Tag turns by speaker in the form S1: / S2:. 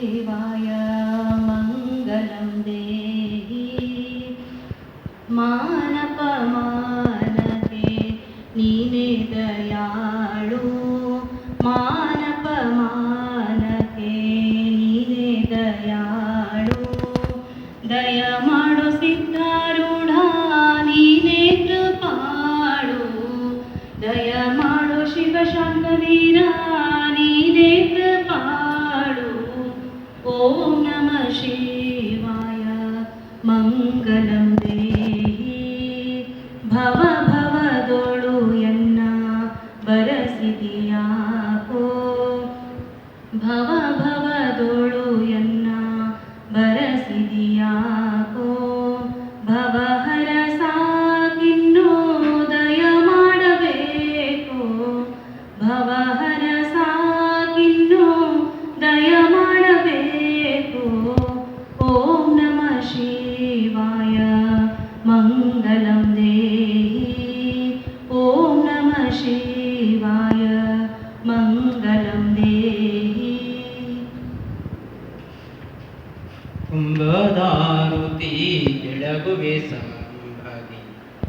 S1: ಶಿವಾಯ ಮಂಗಲಂ ದೇಹಿ. ಮಾನಪಮಾನಗೆ ನೀನೇ ದಯಾಳು. ಮಾನಪಮಾನಗೆ ನೀನೇ ದಯಾಳು. ದಯ ಮಾಡು ಸಿದ್ಧಾರೂಢ, ನೀನೇ ಕೃಪಾಳು. ದಯ ಮಾಡು ಓಂ नमः ಶಿವಾಯ ಮಂಗಲಂ ದೇಹಿ ಭವ ಭವದೊಳು ಎನ್ನ ಬರಸಿದಿಯಾಕೋ ಭವ ಭವದೊಳು ಎನ್ನ ಬರಸಿದಿಯಾಕೋ ಭವಹರ ಸಾಗಿನ್ನೂ ದಯ ಮಾಡಬೇಕು ಭವಹರ ನಮ ಶಿವಾಯ ಮಂಗಲಂ ದೇಹಿ
S2: ಕುಂಭದಾರುತಿ ಬೆಳಗುವೆ ಸಮ